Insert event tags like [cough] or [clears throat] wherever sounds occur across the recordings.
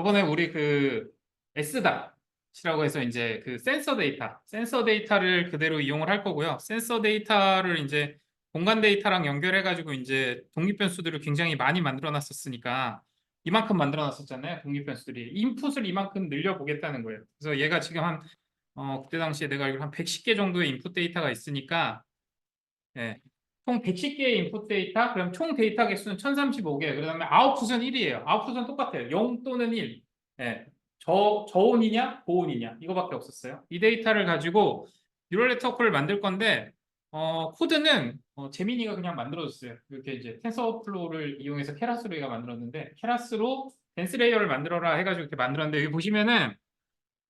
저번에 우리 그 S닷이라고 해서 이제 그 센서 데이터, 센서 데이터를 그대로 이용을 할 거고요. 센서 데이터를 이제 공간 데이터랑 연결해 가지고 이제 독립 변수들을 굉장히 많이 만들어 놨었으니까 이만큼 만들어 놨었잖아요. 독립 변수들이. 인풋을 이만큼 늘려 보겠다는 거예요. 그래서 얘가 지금 한 어, 그때 당시에 내가 알기로 한 110개 정도의 인풋 데이터가 있으니까 예. 총 110개의 인풋 데이터, 그럼 총 데이터 개수는 1035개, 그 다음에 아웃풋은 1이에요. 아웃풋은 똑같아요. 0 또는 1. 예. 저, 저온이냐, 고온이냐, 이거밖에 없었어요. 이 데이터를 가지고 뉴럴 네트워크를 만들 건데, 어, 코드는 어, 재민이가 그냥 만들어줬어요. 이렇게 이제 텐서플로우를 이용해서 케라스로 얘가 만들었는데, 케라스로 덴스 레이어를 만들어라 해가지고 이렇게 만들었는데, 여기 보시면은,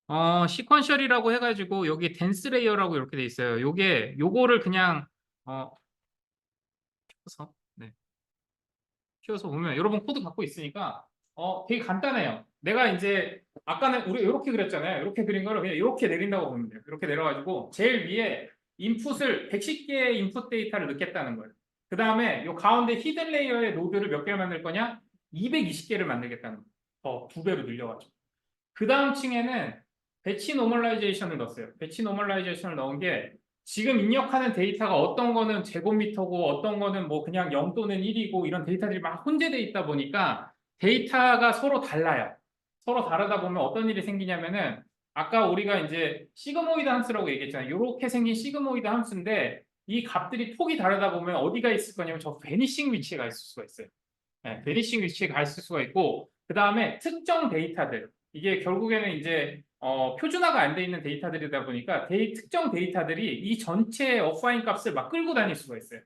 어, 시퀀셜이라고 해가지고, 여기 덴스 레이어라고 이렇게 돼 있어요. 요게, 요거를 그냥, 어, 키워서 네. 키워서 보면 여러분 코드 갖고 있으니까 어 되게 간단해요. 내가 이제 아까는 우리 이렇게 그렸잖아요. 이렇게 그린 거를 그냥 이렇게 내린다고 보면 돼요. 이렇게 내려가지고 제일 위에 인풋을 110개의 인풋 데이터를 넣겠다는 거예요. 그 다음에 요 가운데 히든 레이어의 노드를 몇 개를 만들 거냐? 220개를 만들겠다는 거예요. 더두 배로 늘려가지고. 그 다음 층에는 배치 노멀라이제이션을 넣었어요. 배치 노멀라이제이션을 넣은 게 지금 입력하는 데이터가 어떤 거는 제곱미터고 어떤 거는 뭐 그냥 0 또는 1이고 이런 데이터들이 막 혼재돼 있다 보니까 데이터가 서로 달라요. 서로 다르다 보면 어떤 일이 생기냐면은 아까 우리가 이제 시그모이드 함수라고 얘기했잖아요. 이렇게 생긴 시그모이드 함수인데 이 값들이 폭이 다르다 보면 어디가 있을 거냐면 저 베니싱 위치에 가 있을 수가 있어요. 네, 베니싱 위치에 가 있을 수가 있고 그 다음에 특정 데이터들 이게 결국에는 이제 어, 표준화가 안 돼 있는 데이터들이다 보니까 데이, 특정 데이터들이 이 전체 어파인 값을 막 끌고 다닐 수가 있어요.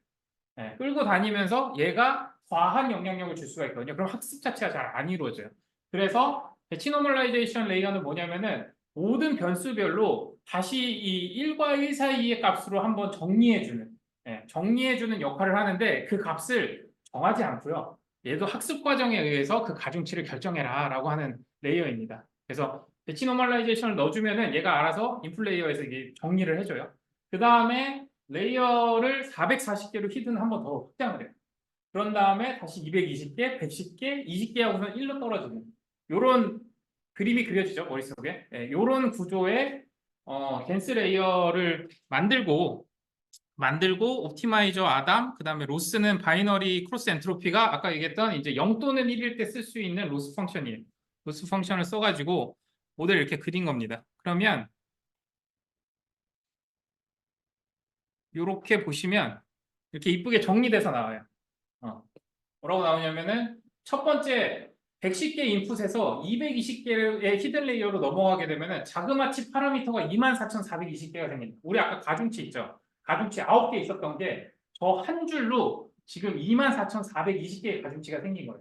네, 끌고 다니면서 얘가 과한 영향력을 줄 수가 있거든요. 그럼 학습 자체가 잘 안 이루어져요. 그래서 배치 노멀라이제이션 레이어는 뭐냐면은 모든 변수별로 다시 이 1과 1 사이의 값으로 한번 정리해주는 예, 정리해주는 역할을 하는데 그 값을 정하지 않고요. 얘도 학습 과정에 의해서 그 가중치를 결정해라 라고 하는 레이어입니다. 그래서 배치 노멀라이제이션을 넣어주면은 얘가 알아서 인풋 레이어에서 이게 정리를 해줘요. 그 다음에 레이어를 440개로 히든 한 번 더 확장을 해요. 그런 다음에 다시 220개, 110개, 20개 하고서는 1로 떨어지는 요런 그림이 그려지죠 머릿속에 네, 요런 구조의 어, 댄스 레이어를 만들고 만들고 옵티마이저 아담 그 다음에 로스는 바이너리 크로스 엔트로피가 아까 얘기했던 이제 0 또는 1일 때 쓸 수 있는 로스 펑션이에요. 로스 펑션을 써가지고 모델 이렇게 그린 겁니다. 그러면 이렇게 보시면 이렇게 이쁘게 정리돼서 나와요. 어. 뭐라고 나오냐면은 첫 번째 110개 인풋에서 220개의 히든 레이어로 넘어가게 되면은 자그마치 파라미터가 24,420개가 생깁니다. 우리 아까 가중치 있죠? 가중치 9개 있었던 게 저 한 줄로 지금 24,420개의 가중치가 생긴 거예요.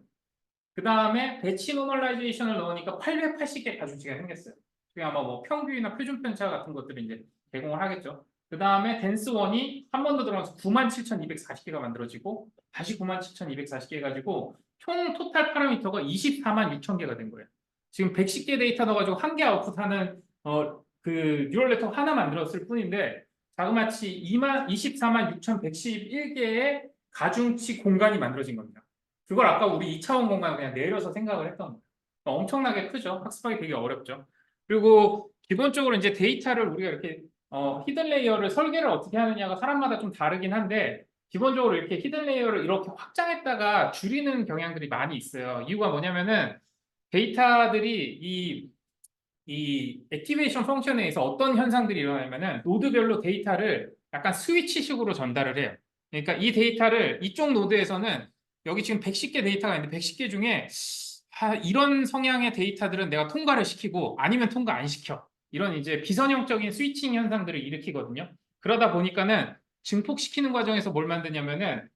그 다음에 배치 노멀라이제이션을 넣으니까 880개 가중치가 생겼어요. 그게 아마 뭐 평균이나 표준 편차 같은 것들을 이제 제공을 하겠죠. 그 다음에 댄스1이 한 번 더 들어가서 97,240개가 만들어지고 다시 97,240개 해가지고 총 토탈 파라미터가 24만 6천 개가 된 거예요. 지금 110개 데이터 넣어가지고 한 개 아웃풋하는 어, 그 뉴럴 네트워크 하나 만들었을 뿐인데 자그마치 2만 24만 6,111개의 가중치 공간이 만들어진 겁니다. 그걸 아까 우리 2차원 공간을 그냥 내려서 생각을 했던 거예요. 엄청나게 크죠. 학습하기 되게 어렵죠. 그리고 기본적으로 이제 데이터를 우리가 이렇게 어, 히든 레이어를 설계를 어떻게 하느냐가 사람마다 좀 다르긴 한데 기본적으로 이렇게 히든 레이어를 이렇게 확장했다가 줄이는 경향들이 많이 있어요. 이유가 뭐냐면은 데이터들이 이, 이 액티베이션 펑션에 의해서 어떤 현상들이 일어나냐면은 노드별로 데이터를 약간 스위치식으로 전달을 해요. 그러니까 이 데이터를 이쪽 노드에서는 여기 지금 110개 데이터가 있는데 110개 중에 아, 이런 성향의 데이터들은 내가 통과를 시키고 아니면 통과 안 시켜. 이런 이제 비선형적인 스위칭 현상들을 일으키거든요. 그러다 보니까는 증폭시키는 과정에서 뭘 만드냐면은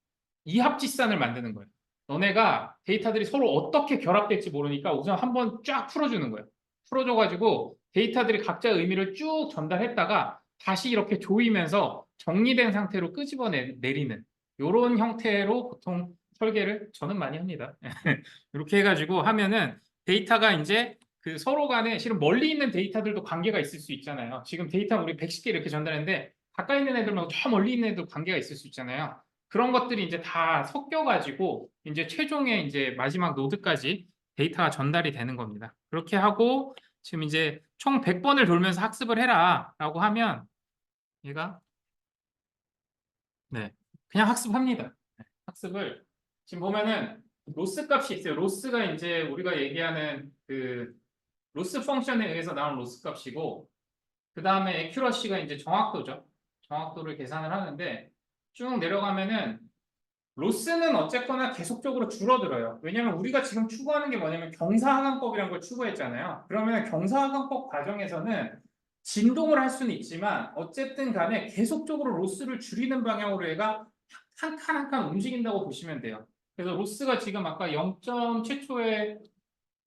이합지산을 만드는 거예요. 너네가 데이터들이 서로 어떻게 결합될지 모르니까 우선 한번 쫙 풀어주는 거예요. 풀어줘가지고 데이터들이 각자 의미를 쭉 전달했다가 다시 이렇게 조이면서 정리된 상태로 끄집어 내리는 이런 형태로 보통 설계를 저는 많이 합니다. [laughs] 이렇게 해가지고 하면은 데이터가 이제 그 서로 간에 실은 멀리 있는 데이터들도 관계가 있을 수 있잖아요. 지금 데이터 우리 110개 이렇게 전달했는데 가까이 있는 애들 말고 저 멀리 있는 애들 관계가 있을 수 있잖아요. 그런 것들이 이제 다 섞여가지고 이제 최종의 이제 마지막 노드까지 데이터가 전달이 되는 겁니다. 그렇게 하고 지금 이제 총 100번을 돌면서 학습을 해라 라고 하면 얘가 네 그냥 학습합니다. 네, 학습을 지금 보면은 로스 값이 있어요. 로스가 이제 우리가 얘기하는 그 로스 펑션에 의해서 나온 로스 값이고 그 다음에 에큐러시가 이제 정확도죠. 정확도를 계산을 하는데 쭉 내려가면은 로스는 어쨌거나 계속적으로 줄어들어요. 왜냐하면 우리가 지금 추구하는 게 뭐냐면 경사하강법이라는 걸 추구했잖아요. 그러면 경사하강법 과정에서는 진동을 할 수는 있지만 어쨌든 간에 계속적으로 로스를 줄이는 방향으로 얘가 한 칸 한 칸 움직인다고 보시면 돼요. 그래서 로스가 지금 아까 0. 최초에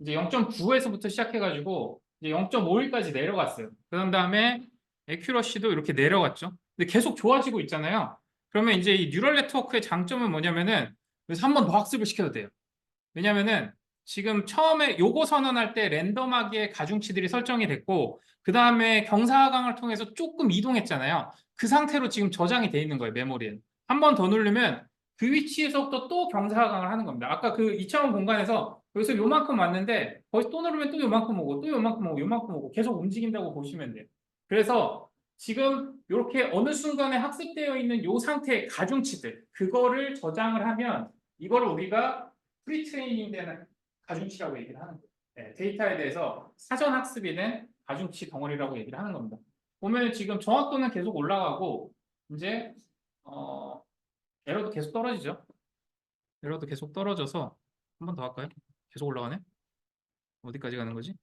이제 0.9에서부터 시작해가지고 이제 0.51까지 내려갔어요. 그런 다음에 에큐러시도 이렇게 내려갔죠. 근데 계속 좋아지고 있잖아요. 그러면 이제 이 뉴럴 네트워크의 장점은 뭐냐면은 그래서 한 번 더 학습을 시켜도 돼요. 왜냐면은 지금 처음에 요거 선언할 때 랜덤하게 가중치들이 설정이 됐고 그 다음에 경사하강을 통해서 조금 이동했잖아요. 그 상태로 지금 저장이 돼 있는 거예요 메모리에. 한번 더 누르면 그 위치에서부터 또 경사하강을 하는 겁니다. 아까 그 2차원 공간에서 여기서 요만큼 왔는데 거기서 또 누르면 또 요만큼 오고 또 요만큼 오고 요만큼 오고 계속 움직인다고 보시면 돼요. 그래서 지금 이렇게 어느 순간에 학습되어 있는 요 상태의 가중치들 그거를 저장을 하면 이거를 우리가 프리트레이닝 되는 가중치라고 얘기를 하는 거예요. 네, 데이터에 대해서 사전 학습이 된 가중치 덩어리라고 얘기를 하는 겁니다. 보면 지금 정확도는 계속 올라가고 이제 어, 에러도 계속 떨어지죠. 에러도 계속 떨어져서 한 번 더 할까요? 계속 올라가네. 어디까지 가는 거지?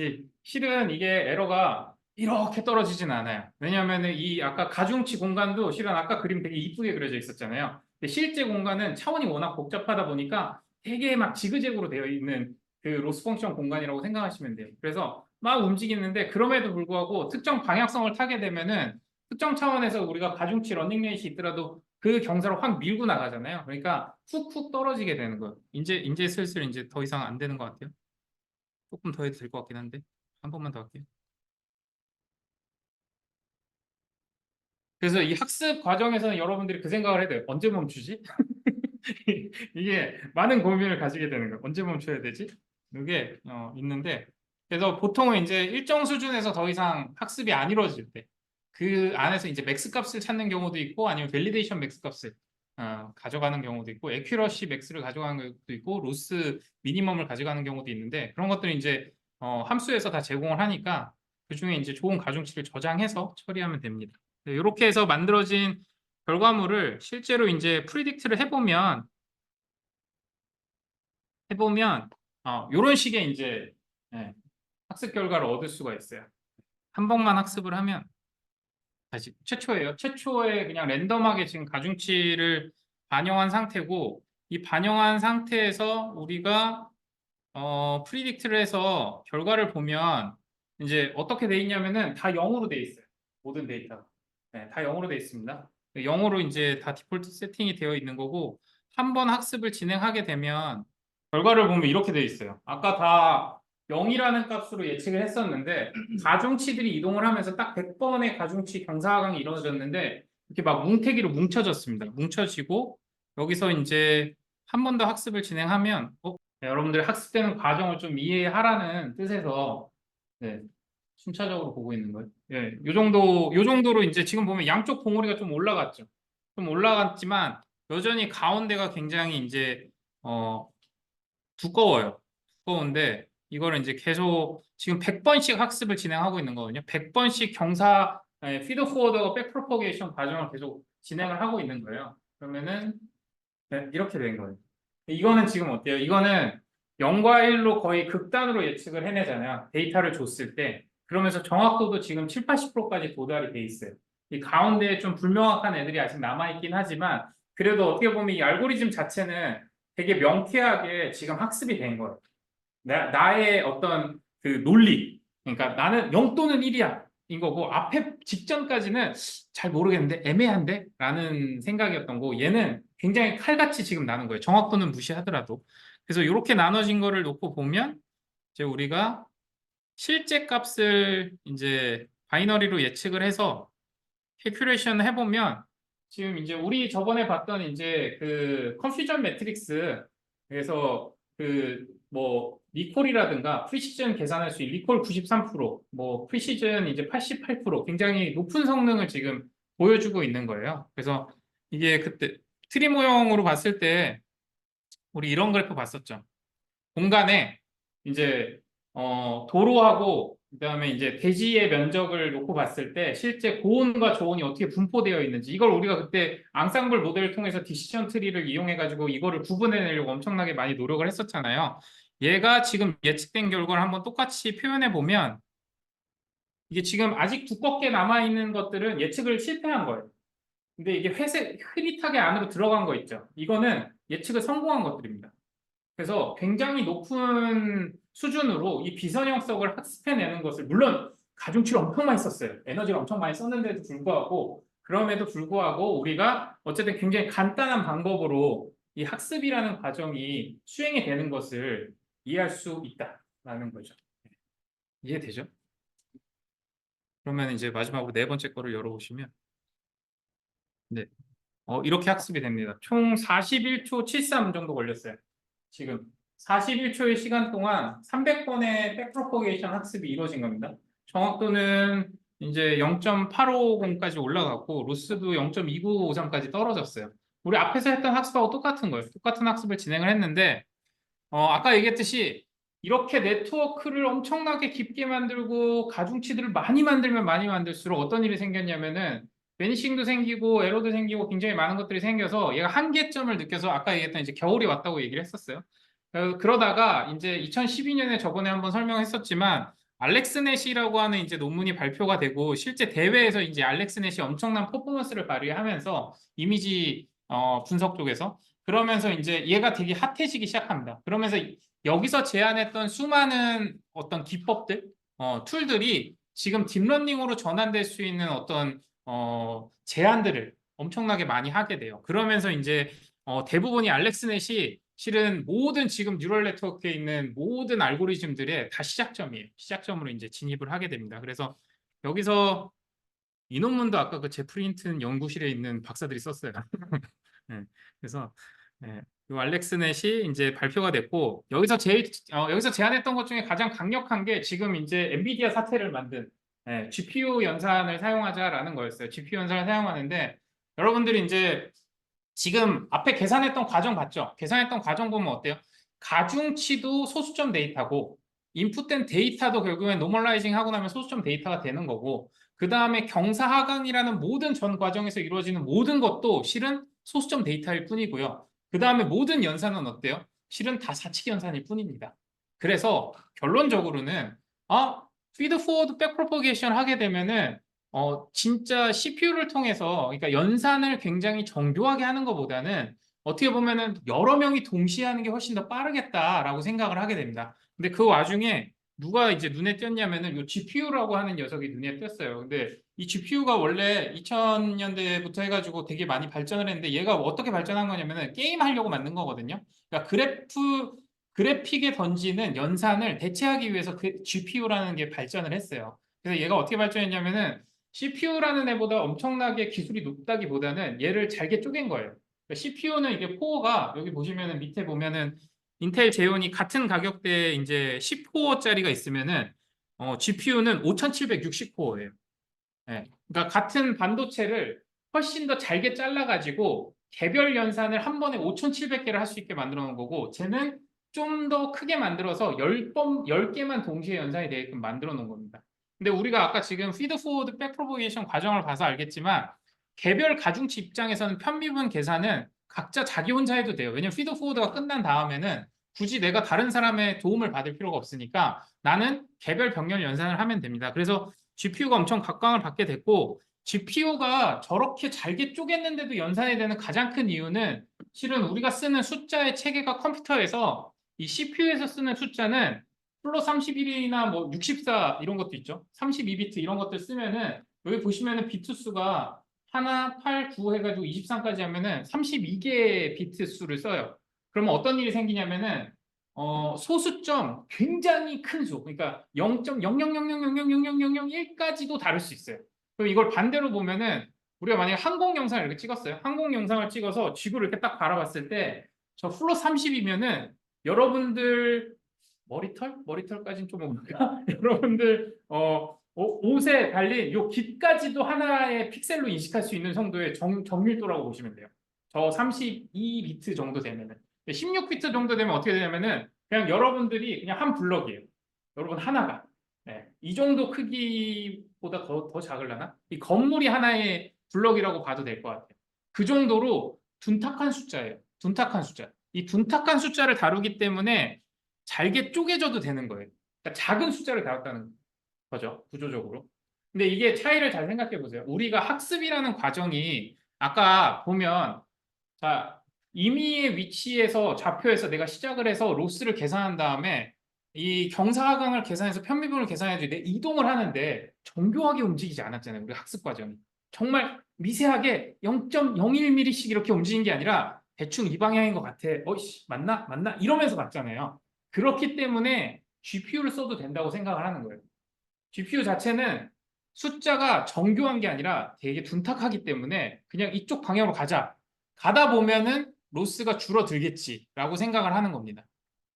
예, 실은 이게 에러가 이렇게 떨어지진 않아요. 왜냐하면 이 아까 가중치 공간도 실은 아까 그림 되게 이쁘게 그려져 있었잖아요. 근데 실제 공간은 차원이 워낙 복잡하다 보니까 되게 막 지그재그로 되어 있는 그 로스 펑션 공간이라고 생각하시면 돼요. 그래서 막 움직이는데 그럼에도 불구하고 특정 방향성을 타게 되면은 특정 차원에서 우리가 가중치 레이시 있더라도 그 경사로 확 밀고 나가잖아요. 그러니까 훅훅 떨어지게 되는 거예요. 이제 이제 슬슬 이제 더 이상 안 되는 것 같아요. 조금 더 해도 될 것 같긴 한데 한 번만 더 할게요. 그래서 이 학습 과정에서는 여러분들이 그 생각을 해야 돼요. 언제 멈추지? [laughs] 이게 많은 고민을 가지게 되는 거예요. 언제 멈춰야 되지? 이게 어, 있는데 그래서 보통은 이제 일정 수준에서 더 이상 학습이 안 이루어질 때 그 안에서 이제 맥스 값을 찾는 경우도 있고 아니면 밸리데이션 맥스 값을 어, 가져가는 경우도 있고 에큐러시 맥스를 가져가는 경우도 있고 로스 미니멈을 가져가는 경우도 있는데 그런 것들은 이제 어, 함수에서 다 제공을 하니까 그 중에 이제 좋은 가중치를 저장해서 처리하면 됩니다. 이렇게 해서 만들어진 결과물을 실제로 이제 프리딕트를 해보면 해보면 어, 이런 식의 이제 예, 학습 결과를 얻을 수가 있어요. 한 번만 학습을 하면 다시 최초예요. 최초에 그냥 랜덤하게 지금 가중치를 반영한 상태고 이 반영한 상태에서 우리가 어, 프리딕트를 해서 결과를 보면 이제 어떻게 돼 있냐면은 다 0으로 돼 있어요. 모든 데이터가. 네, 다 0으로 돼 있습니다. 0으로 이제 다 디폴트 세팅이 되어 있는 거고 한 번 학습을 진행하게 되면 결과를 보면 이렇게 돼 있어요. 아까 다 0이라는 값으로 예측을 했었는데 [clears throat] 가중치들이 이동을 하면서 딱 100번의 가중치 경사하강이 이루어졌는데 이렇게 막 뭉태기로 뭉쳐졌습니다. 뭉쳐지고 여기서 이제 한 번 더 학습을 진행하면 어? 네, 여러분들 학습되는 과정을 좀 이해하라는 뜻에서 네, 순차적으로 보고 있는 거예요. 예, 요 정도 요 정도로 이제 지금 보면 양쪽 봉우리가 좀 올라갔죠. 좀 올라갔지만 여전히 가운데가 굉장히 이제 어 두꺼워요. 두꺼운데 이거를 이제 계속 지금 100번씩 학습을 진행하고 있는 거거든요. 100번씩 경사 피드 포워드와 백 프로퍼게이션 과정을 계속 진행을 하고 있는 거예요. 그러면은 네, 이렇게 된 거예요. 이거는 지금 어때요? 이거는 0과 1로 거의 극단으로 예측을 해내잖아요. 데이터를 줬을 때. 그러면서 정확도도 지금 7, 80%까지 도달이 돼 있어요. 이 가운데에 좀 불명확한 애들이 아직 남아있긴 하지만 그래도 어떻게 보면 이 알고리즘 자체는 되게 명쾌하게 지금 학습이 된 거예요. 나, 나의 어떤 그 논리. 그러니까 나는 0 또는 1이야. 인 거고 앞에 직전까지는 잘 모르겠는데 애매한데 라는 생각이었던 거 얘는 굉장히 칼같이 지금 나는 거예요. 정확도는 무시하더라도. 그래서 이렇게 나눠진 거를 놓고 보면 이제 우리가 실제 값을 이제 바이너리로 예측을 해서 캘큘레이션 해보면 지금 이제 우리 저번에 봤던 이제 그 컨퓨전 매트릭스 그래서 그 뭐 리콜이라든가 프리시즌 계산할 수 있는 리콜 93%뭐 프리시즌 이제 88% 굉장히 높은 성능을 지금 보여주고 있는 거예요. 그래서 이게 그때 트리 모형으로 봤을 때 우리 이런 그래프 봤었죠. 공간에 이제 어 도로하고 그다음에 이제 대지의 면적을 놓고 봤을 때 실제 고온과 저온이 어떻게 분포되어 있는지 이걸 우리가 그때 앙상블 모델을 통해서 디시전 트리를 이용해 가지고 이거를 구분해 내려고 엄청나게 많이 노력을 했었잖아요. 얘가 지금 예측된 결과를 한번 똑같이 표현해 보면 이게 지금 아직 두껍게 남아 있는 것들은 예측을 실패한 거예요. 근데 이게 회색 흐릿하게 안으로 들어간 거 있죠. 이거는 예측을 성공한 것들입니다. 그래서 굉장히 높은 수준으로 이 비선형석을 학습해내는 것을 물론 가중치를 엄청 많이 썼어요. 에너지를 엄청 많이 썼는데도 불구하고 그럼에도 불구하고 우리가 어쨌든 굉장히 간단한 방법으로 이 학습이라는 과정이 수행이 되는 것을 이해할 수 있다라는 거죠. 이해되죠? 그러면 이제 마지막으로 네 번째 거를 열어보시면 네, 어, 이렇게 학습이 됩니다. 총 41초 73 정도 걸렸어요. 지금 41초의 시간 동안 300번의 백프로포게이션 학습이 이루어진 겁니다. 정확도는 이제 0.850까지 올라갔고 로스도 0.2953까지 떨어졌어요. 우리 앞에서 했던 학습하고 똑같은 거예요. 똑같은 학습을 진행을 했는데 어, 아까 얘기했듯이 이렇게 네트워크를 엄청나게 깊게 만들고 가중치들을 많이 만들면 많이 만들수록 어떤 일이 생겼냐면은 베니싱도 생기고 에러도 생기고 굉장히 많은 것들이 생겨서 얘가 한계점을 느껴서 아까 얘기했던 이제 겨울이 왔다고 얘기를 했었어요. 어, 그러다가 이제 2012년에 저번에 한번 설명했었지만 알렉스 넷이라고 하는 이제 논문이 발표가 되고 실제 대회에서 이제 알렉스 넷이 엄청난 퍼포먼스를 발휘하면서 이미지 어, 분석 쪽에서 그러면서 이제 얘가 되게 핫해지기 시작합니다. 그러면서 여기서 제안했던 수많은 어떤 기법들, 어, 툴들이 지금 딥러닝으로 전환될 수 있는 어떤 어, 제안들을 엄청나게 많이 하게 돼요. 그러면서 이제 어, 대부분이 알렉스넷이 실은 모든 지금 뉴럴 네트워크에 있는 모든 알고리즘들의 다 시작점이에요. 시작점으로 이제 진입을 하게 됩니다. 그래서 여기서 이 논문도 아까 그 제프리 힌튼 연구실에 있는 박사들이 썼어요. 네, [laughs] 그래서 네, 이 알렉스넷이 이제 발표가 됐고 여기서 제일 어, 여기서 제안했던 것 중에 가장 강력한 게 지금 이제 엔비디아 사태를 만든 네, GPU 연산을 사용하자라는 거였어요. GPU 연산을 사용하는데 여러분들이 이제 지금 앞에 계산했던 과정 봤죠? 계산했던 과정 보면 어때요? 가중치도 소수점 데이터고 인풋된 데이터도 결국엔 노멀라이징 하고 나면 소수점 데이터가 되는 거고 그 다음에 경사하강이라는 모든 전 과정에서 이루어지는 모든 것도 실은 소수점 데이터일 뿐이고요. 그 다음에 모든 연산은 어때요? 실은 다 사칙 연산일 뿐입니다. 그래서 결론적으로는 아 피드 포워드 백 프로포게이션 하게 되면은 어 진짜 CPU를 통해서 그러니까 연산을 굉장히 정교하게 하는 것보다는 어떻게 보면은 여러 명이 동시에 하는 게 훨씬 더 빠르겠다라고 생각을 하게 됩니다. 근데 그 와중에 누가 이제 눈에 띄었냐면은 이 GPU라고 하는 녀석이 눈에 띄었어요. 근데 이 GPU가 원래 2000년대부터 해가지고 되게 많이 발전을 했는데 얘가 어떻게 발전한 거냐면은 게임 하려고 만든 거거든요. 그러니까 그래프 그래픽에 던지는 연산을 대체하기 위해서 그 GPU라는 게 발전을 했어요. 그래서 얘가 어떻게 발전했냐면은 CPU라는 애보다 엄청나게 기술이 높다기보다는 얘를 잘게 쪼갠 거예요. 그러니까 CPU는 이게 코어가 여기 보시면은 밑에 보면은 인텔 제온이 같은 가격대에 이제 10코어짜리가 있으면은 어, GPU는 5760코어예요. 네. 그러니까 같은 반도체를 훨씬 더 잘게 잘라가지고 개별 연산을 한 번에 5700개를 할 수 있게 만들어 놓은 거고 쟤는 좀 더 크게 만들어서 10번, 10개만 동시에 연산이 되게끔 만들어 놓은 겁니다. 근데 우리가 아까 지금 피드 포워드 백 프로포게이션 과정을 봐서 알겠지만 개별 가중치 입장에서는 편미분 계산은 각자 자기 혼자 해도 돼요. 왜냐면 피드 포워드가 끝난 다음에는 굳이 내가 다른 사람의 도움을 받을 필요가 없으니까 나는 개별 병렬 연산을 하면 됩니다. 그래서 GPU가 엄청 각광을 받게 됐고 GPU가 저렇게 잘게 쪼갰는데도 연산이 되는 가장 큰 이유는 실은 우리가 쓰는 숫자의 체계가 컴퓨터에서 이 CPU에서 쓰는 숫자는 플러 31이나 뭐 64 이런 것도 있죠. 32비트 이런 것들 쓰면은 여기 보시면은 비트 수가 하나, 8, 9 해가지고 23까지 하면은 32개의 비트 수를 써요. 그러면 어떤 일이 생기냐면은 어, 소수점 굉장히 큰 수, 그러니까 0.00000000001까지도 다를 수 있어요. 그럼 이걸 반대로 보면은 우리가 만약에 항공 영상을 이렇게 찍었어요. 항공 영상을 찍어서 지구를 이렇게 딱 바라봤을 때 저 플러 30이면은 여러분들 머리털? 머리털까지는 좀 뭔가 [laughs] 여러분들 어 오- 옷에 달린 요 깃까지도 하나의 픽셀로 인식할 수 있는 정도의 정, 정밀도라고 보시면 돼요. 저 32비트 정도 되면은 16비트 정도 되면 어떻게 되냐면은 그냥 여러분들이 그냥 한 블럭이에요. 여러분 하나가 네, 이 정도 크기보다 더, 더 작을라나? 이 건물이 하나의 블럭이라고 봐도 될 것 같아요. 그 정도로 둔탁한 숫자예요. 둔탁한 숫자. 이 둔탁한 숫자를 다루기 때문에 잘게 쪼개져도 되는 거예요. 그러니까 작은 숫자를 다뤘다는 거죠. 구조적으로. 근데 이게 차이를 잘 생각해 보세요. 우리가 학습이라는 과정이 아까 보면 자 임의의 위치에서 좌표에서 내가 시작을 해서 로스를 계산한 다음에 이 경사하강을 계산해서 편미분을 계산해야지 내 이동을 하는데 정교하게 움직이지 않았잖아요. 우리 학습 과정이. 정말 미세하게 0.01mm씩 이렇게 움직인 게 아니라 대충 이 방향인 것 같아. 어이씨, 맞나? 맞나? 이러면서 갔잖아요. 그렇기 때문에 GPU를 써도 된다고 생각을 하는 거예요. GPU 자체는 숫자가 정교한 게 아니라 되게 둔탁하기 때문에 그냥 이쪽 방향으로 가자. 가다 보면은 로스가 줄어들겠지라고 생각을 하는 겁니다.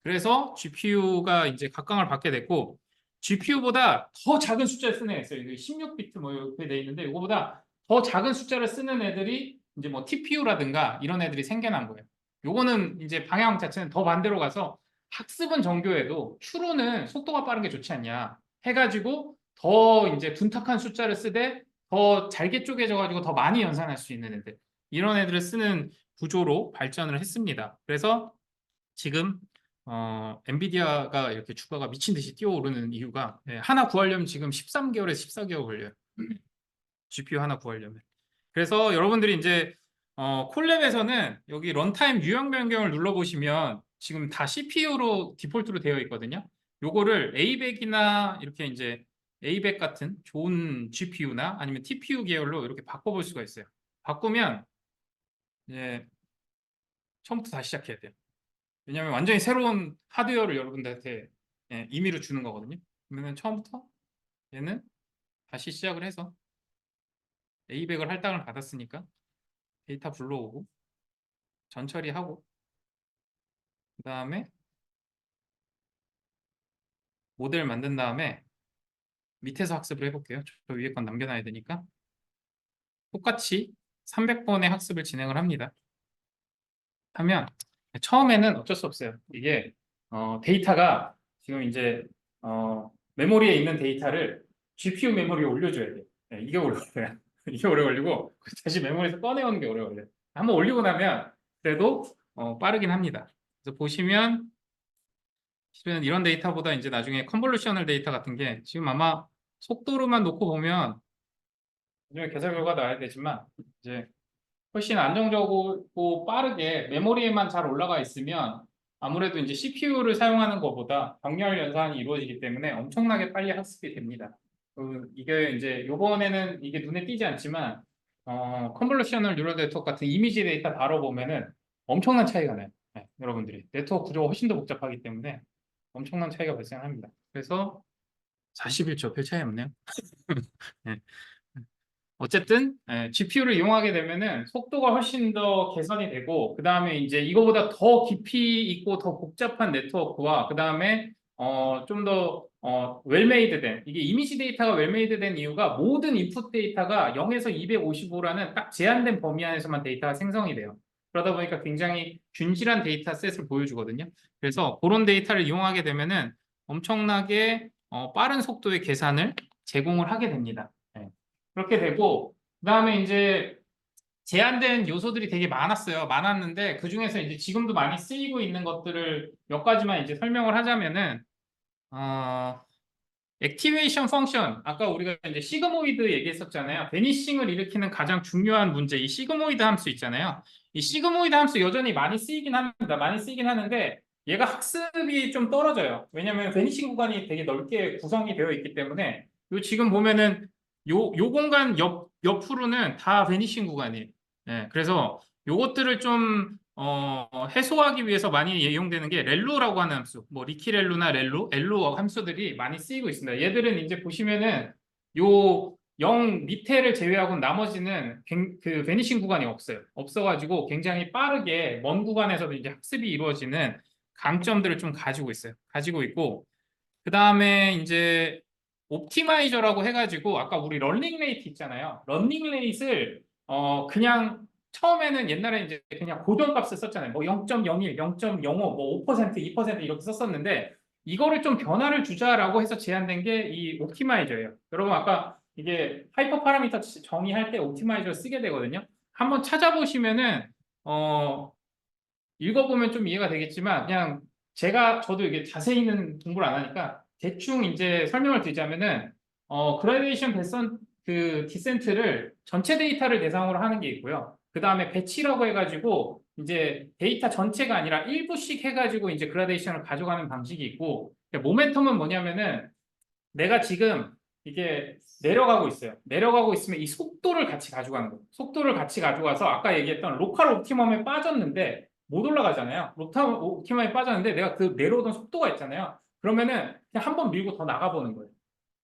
그래서 GPU가 이제 각광을 받게 됐고 GPU보다 더 작은 숫자를 쓰는 애가 있어요. 이게 16비트 뭐 이렇게 돼 있는데 이거보다 더 작은 숫자를 쓰는 애들이 이제 뭐 TPU라든가 이런 애들이 생겨난 거예요. 요거는 이제 방향 자체는 더 반대로 가서 학습은 정교해도 추론은 속도가 빠른 게 좋지 않냐 해가지고 더 이제 둔탁한 숫자를 쓰되 더 잘게 쪼개져 가지고 더 많이 연산할 수 있는 애들 이런 애들을 쓰는 구조로 발전을 했습니다. 그래서 지금 어, 엔비디아가 이렇게 주가가 미친 듯이 뛰어오르는 이유가 예, 하나 구하려면 지금 13개월에서 14개월 걸려요. GPU 하나 구하려면. 그래서 여러분들이 이제 어, 콜랩에서는 여기 런타임 유형 변경을 눌러보시면 지금 다 CPU로 디폴트로 되어 있거든요. 요거를 A100이나 이렇게 이제 A100 같은 좋은 GPU나 아니면 TPU 계열로 이렇게 바꿔볼 수가 있어요. 바꾸면 이제 처음부터 다시 시작해야 돼요. 왜냐하면 완전히 새로운 하드웨어를 여러분들한테 예, 임의로 주는 거거든요. 그러면 처음부터 얘는 다시 시작을 해서 A100을 할당을 받았으니까 데이터 불러오고 전 처리하고 그 다음에 모델 만든 다음에 밑에서 학습을 해볼게요. 저 위에 건 남겨놔야 되니까 똑같이 300번의 학습을 진행을 합니다. 하면 처음에는 어쩔 수 없어요. 이게 어, 데이터가 지금 이제 어, 메모리에 있는 데이터를 GPU 메모리에 올려줘야 돼요. 네, 이게 오래. [laughs] 이게 오래 걸리고 다시 메모리에서 꺼내오는 게 오래 걸려요. 한번 올리고 나면 그래도 어, 빠르긴 합니다. 그래서 보시면 실은 이런 데이터보다 이제 나중에 컨볼루셔널 데이터 같은 게 지금 아마 속도로만 놓고 보면 나중에 계산 결과 나와야 되지만 이제 훨씬 안정적이고 빠르게 메모리에만 잘 올라가 있으면 아무래도 이제 CPU를 사용하는 것보다 병렬 연산이 이루어지기 때문에 엄청나게 빨리 학습이 됩니다. 그 이게 이제 요번에는 이게 눈에 띄지 않지만 어, 컨볼루셔널 뉴럴 네트워크 같은 이미지 데이터 다뤄보면은 엄청난 차이가 나요. 네, 여러분들이 네트워크 구조가 훨씬 더 복잡하기 때문에 엄청난 차이가 발생합니다. 그래서 41초 별 차이 없네요. [laughs] 네. 어쨌든 예, GPU를 이용하게 되면은 속도가 훨씬 더 개선이 되고 그 다음에 이제 이거보다 더 깊이 있고 더 복잡한 네트워크와 그 다음에 어, 좀더 어, 웰메이드된 이게 이미지 데이터가 웰메이드된 이유가 모든 인풋 데이터가 0에서 255라는 딱 제한된 범위 안에서만 데이터가 생성이 돼요. 그러다 보니까 굉장히 균질한 데이터 셋을 보여주거든요. 그래서 그런 데이터를 이용하게 되면은 엄청나게 어, 빠른 속도의 계산을 제공을 하게 됩니다. 네. 그렇게 되고 그 다음에 이제 제한된 요소들이 되게 많았어요. 많았는데 그 중에서 이제 지금도 많이 쓰이고 있는 것들을 몇 가지만 이제 설명을 하자면은 어, 액티베이션 펑션 아까 우리가 이제 시그모이드 얘기했었잖아요. 베니싱을 일으키는 가장 중요한 문제 이 시그모이드 함수 있잖아요. 이 시그모이드 함수 여전히 많이 쓰이긴 합니다. 많이 쓰이긴 하는데 얘가 학습이 좀 떨어져요. 왜냐하면 베니싱 구간이 되게 넓게 구성이 되어 있기 때문에 요 지금 보면은 요, 요 공간 옆, 옆으로는 다 베니싱 구간이에요. 예, 그래서 요것들을 좀 어, 해소하기 위해서 많이 이용되는 게 렐로라고 하는 함수, 뭐 리키렐로나 렐로, 엘로 함수들이 많이 쓰이고 있습니다. 얘들은 이제 보시면은 요 0 밑에를 제외하고 나머지는 갱- 그 베니싱 구간이 없어요. 없어가지고 굉장히 빠르게 먼 구간에서도 이제 학습이 이루어지는 강점들을 좀 가지고 있어요. 가지고 있고 그 다음에 이제 옵티마이저라고 해가지고 아까 우리 런닝 레이트 있잖아요. 런닝 레이트를 어 그냥 처음에는 옛날에 이제 그냥 고정값을 썼잖아요. 뭐 0.01, 0.05, 뭐 5%, 2% 이렇게 썼었는데 이거를 좀 변화를 주자라고 해서 제안된 게 이 옵티마이저예요. 여러분 아까 이게 하이퍼 파라미터 정의할 때 옵티마이저를 쓰게 되거든요. 한번 찾아보시면은 어 읽어보면 좀 이해가 되겠지만 그냥 제가 저도 이게 자세히는 공부를 안 하니까 대충 이제 설명을 드리자면은 어 그라데이션 배선 그 디센트를 전체 데이터를 대상으로 하는 게 있고요. 그 다음에 배치라고 해가지고 이제 데이터 전체가 아니라 일부씩 해가지고 이제 그라데이션을 가져가는 방식이 있고 모멘텀은 뭐냐면은 내가 지금 이게 내려가고 있어요. 내려가고 있으면 이 속도를 같이 가져가는 거예요. 속도를 같이 가져가서 아까 얘기했던 로컬 옵티멈에 빠졌는데 못 올라가잖아요. 로컬 옵티멈에 빠졌는데 내가 그 내려오던 속도가 있잖아요. 그러면은 그냥 한 번 밀고 더 나가보는 거예요.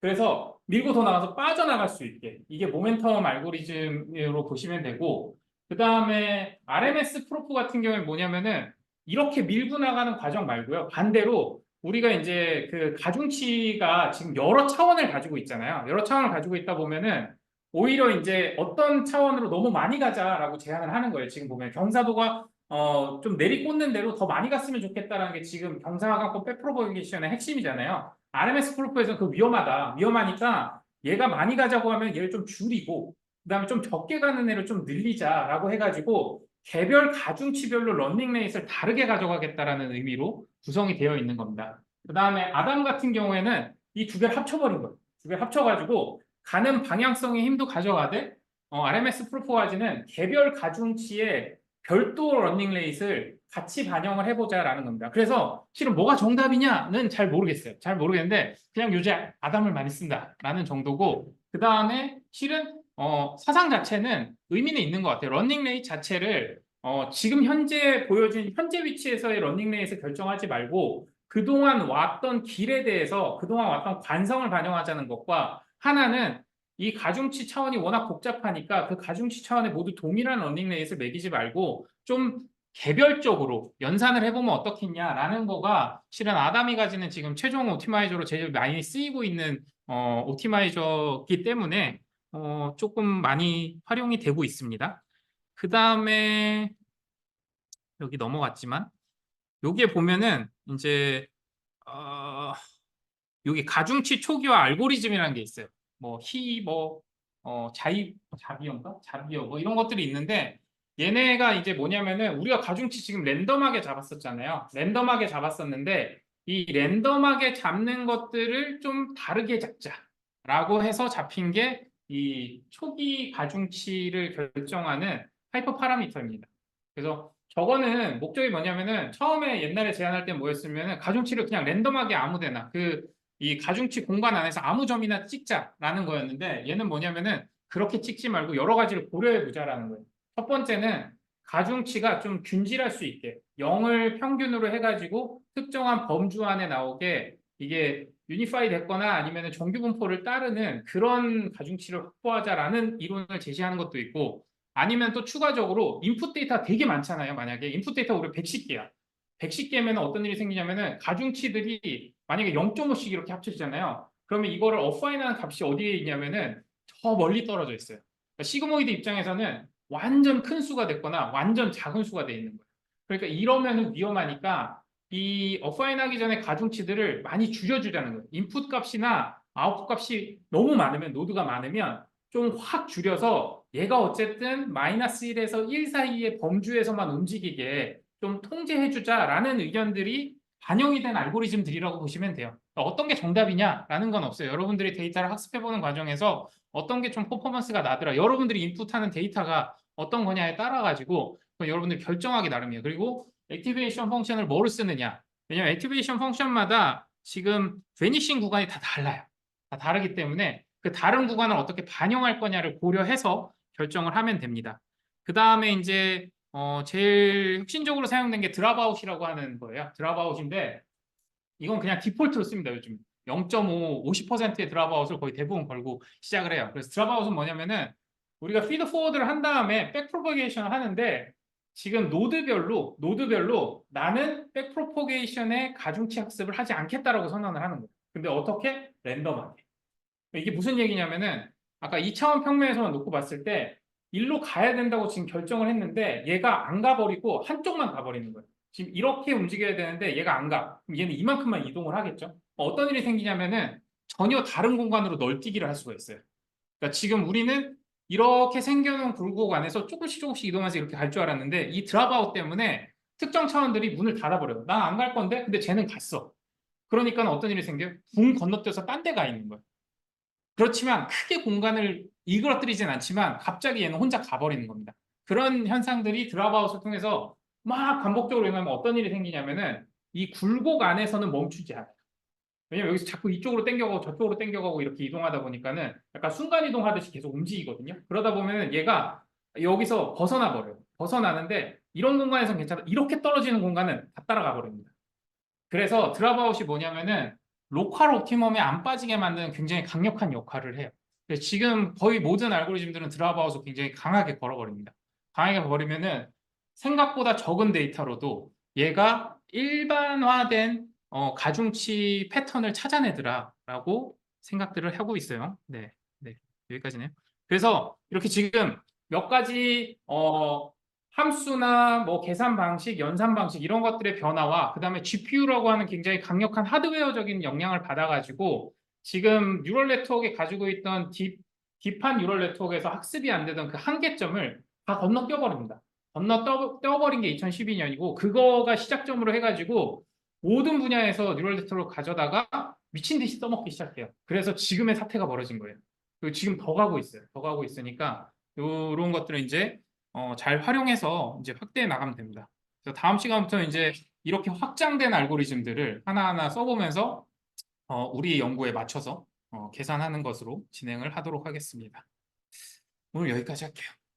그래서 밀고 더 나가서 빠져나갈 수 있게 이게 모멘텀 알고리즘으로 보시면 되고 그 다음에 RMS 프로프 같은 경우에 뭐냐면은 이렇게 밀고 나가는 과정 말고요. 반대로 우리가 이제 그 가중치가 지금 여러 차원을 가지고 있잖아요. 여러 차원을 가지고 있다 보면은 오히려 이제 어떤 차원으로 너무 많이 가자라고 제안을 하는 거예요. 지금 보면 경사도가 어 좀 내리꽂는 대로 더 많이 갔으면 좋겠다라는 게 지금 경사각고 백프로버게이션의 핵심이잖아요. RMS 프로프에서 그 위험하다. 위험하니까 얘가 많이 가자고 하면 얘를 좀 줄이고 그 다음에 좀 적게 가는 애를 좀 늘리자라고 해가지고 개별 가중치별로 런닝 레이스를 다르게 가져가겠다라는 의미로 구성이 되어 있는 겁니다. 그 다음에 아담 같은 경우에는 이 두 개를 합쳐버린 거예요. 두 개를 합쳐가지고 가는 방향성의 힘도 가져가되 어, RMS 프로포와지는 개별 가중치의 별도 런닝 레이스를 같이 반영을 해보자라는 겁니다. 그래서 실은 뭐가 정답이냐는 잘 모르겠어요. 잘 모르겠는데 그냥 요새 아담을 많이 쓴다라는 정도고 그 다음에 실은 어, 사상 자체는 의미는 있는 것 같아요. 런닝 레이 자체를 어, 지금 현재 보여진 현재 위치에서의 런닝 레이에서 결정하지 말고 그동안 왔던 길에 대해서 그동안 왔던 관성을 반영하자는 것과 하나는 이 가중치 차원이 워낙 복잡하니까 그 가중치 차원에 모두 동일한 런닝 레이스를 매기지 말고 좀 개별적으로 연산을 해보면 어떻겠냐라는 거가 실은 아담이 가지는 지금 최종 오티마이저로 제일 많이 쓰이고 있는 어, 오티마이저이기 때문에 어, 조금 많이 활용이 되고 있습니다. 그 다음에 여기 넘어갔지만 여기에 보면은 이제 어, 여기 가중치 초기화 알고리즘이라는 게 있어요. 뭐 히, 뭐 어, 자이, 자비어인가? 자비어 뭐 이런 것들이 있는데 얘네가 이제 뭐냐면은 우리가 가중치 지금 랜덤하게 잡았었잖아요. 랜덤하게 잡았었는데 이 랜덤하게 잡는 것들을 좀 다르게 잡자라고 해서 잡힌 게 이 초기 가중치를 결정하는 하이퍼 파라미터입니다. 그래서 저거는 목적이 뭐냐면은 처음에 옛날에 제안할 때 뭐였으면은 가중치를 그냥 랜덤하게 아무데나 그 이 가중치 공간 안에서 아무 점이나 찍자라는 거였는데 얘는 뭐냐면은 그렇게 찍지 말고 여러 가지를 고려해 보자라는 거예요. 첫 번째는 가중치가 좀 균질할 수 있게 0을 평균으로 해가지고 특정한 범주 안에 나오게 이게 유니파이 됐거나 아니면 정규 분포를 따르는 그런 가중치를 확보하자라는 이론을 제시하는 것도 있고 아니면 또 추가적으로 인풋 데이터 되게 많잖아요. 만약에 인풋 데이터 우리 110개야. 110개면 어떤 일이 생기냐면은 가중치들이 만약에 0.5씩 이렇게 합쳐지잖아요. 그러면 이거를 어파인하는 값이 어디에 있냐면은 저 멀리 떨어져 있어요. 그러니까 시그모이드 입장에서는 완전 큰 수가 됐거나 완전 작은 수가 돼 있는 거예요. 그러니까 이러면은 위험하니까 이 어파인 하기 전에 가중치들을 많이 줄여주자는 거예요. 인풋 값이나 아웃풋 값이 너무 많으면 노드가 많으면 좀 확 줄여서 얘가 어쨌든 마이너스 1에서 1 사이의 범주에서만 움직이게 좀 통제해주자라는 의견들이 반영이 된 알고리즘들이라고 보시면 돼요. 그러니까 어떤 게 정답이냐라는 건 없어요. 여러분들이 데이터를 학습해보는 과정에서 어떤 게 좀 퍼포먼스가 나더라. 여러분들이 인풋하는 데이터가 어떤 거냐에 따라 가지고 여러분들이 결정하기 나름이에요. 그리고 액티베이션 펑션을 뭐로 쓰느냐? 왜냐면 액티베이션 펑션마다 지금 베니싱 구간이 다 달라요. 다 다르기 때문에 그 다른 구간을 어떻게 반영할 거냐를 고려해서 결정을 하면 됩니다. 그 다음에 이제 어 제일 혁신적으로 사용된 게 드랍아웃이라고 하는 거예요. 드랍아웃인데 이건 그냥 디폴트로 씁니다. 요즘 0.5, 50%의 드랍아웃을 거의 대부분 걸고 시작을 해요. 그래서 드랍아웃은 뭐냐면은 우리가 피드 포워드를 한 다음에 백 프로퍼게이션을 하는데 지금 노드별로 노드별로 나는 백 프로퍼게이션의 가중치 학습을 하지 않겠다라고 선언을 하는 거예요. 근데 어떻게? 랜덤하게. 이게 무슨 얘기냐면은 아까 2차원 평면에서만 놓고 봤을 때 일로 가야 된다고 지금 결정을 했는데 얘가 안 가버리고 한쪽만 가버리는 거예요. 지금 이렇게 움직여야 되는데 얘가 안 가. 그럼 얘는 이만큼만 이동을 하겠죠. 어떤 일이 생기냐면은 전혀 다른 공간으로 널뛰기를 할 수가 있어요. 그러니까 지금 우리는 이렇게 생겨놓은 굴곡 안에서 조금씩 조금씩 이동해서 이렇게 갈 줄 알았는데 이 드랍아웃 때문에 특정 차원들이 문을 닫아버려요. 난 안 갈 건데 근데 쟤는 갔어. 그러니까 어떤 일이 생겨요? 붕 건너뛰어서 딴 데 가 있는 거예요. 그렇지만 크게 공간을 이그러뜨리진 않지만 갑자기 얘는 혼자 가버리는 겁니다. 그런 현상들이 드랍아웃을 통해서 막 반복적으로 일어나면 어떤 일이 생기냐면은 이 굴곡 안에서는 멈추지 않아요. 왜냐면 여기서 자꾸 이쪽으로 당겨가고 저쪽으로 당겨가고 이렇게 이동하다 보니까는 약간 순간 이동하듯이 계속 움직이거든요. 그러다 보면은 얘가 여기서 벗어나 버려요. 벗어나는데 이런 공간에서는 괜찮아. 이렇게 떨어지는 공간은 다 따라가 버립니다. 그래서 드랍아웃이 뭐냐면은 로컬 옵티멈에 안 빠지게 만드는 굉장히 강력한 역할을 해요. 지금 거의 모든 알고리즘들은 드랍아웃을 굉장히 강하게 걸어버립니다. 강하게 버리면은 생각보다 적은 데이터로도 얘가 일반화된 어, 가중치 패턴을 찾아내더라라고 생각들을 하고 있어요. 네, 네 여기까지네요. 그래서 이렇게 지금 몇 가지 어, 함수나 뭐 계산 방식, 연산 방식 이런 것들의 변화와 그 다음에 GPU라고 하는 굉장히 강력한 하드웨어적인 영향을 받아가지고 지금 뉴럴 네트워크에 가지고 있던 딥, 딥한 뉴럴 네트워크에서 학습이 안 되던 그 한계점을 다 건너뛰어 버립니다. 건너 떠, 떠버린 게 2012년이고 그거가 시작점으로 해가지고 모든 분야에서 뉴럴 네트워크를 가져다가 미친 듯이 써먹기 시작해요. 그래서 지금의 사태가 벌어진 거예요. 그리고 지금 더 가고 있어요. 더 가고 있으니까 이런 것들을 이제 어, 잘 활용해서 이제 확대해 나가면 됩니다. 그래서 다음 시간부터 이제 이렇게 확장된 알고리즘들을 하나하나 써보면서 어, 우리 연구에 맞춰서 어, 계산하는 것으로 진행을 하도록 하겠습니다. 오늘 여기까지 할게요.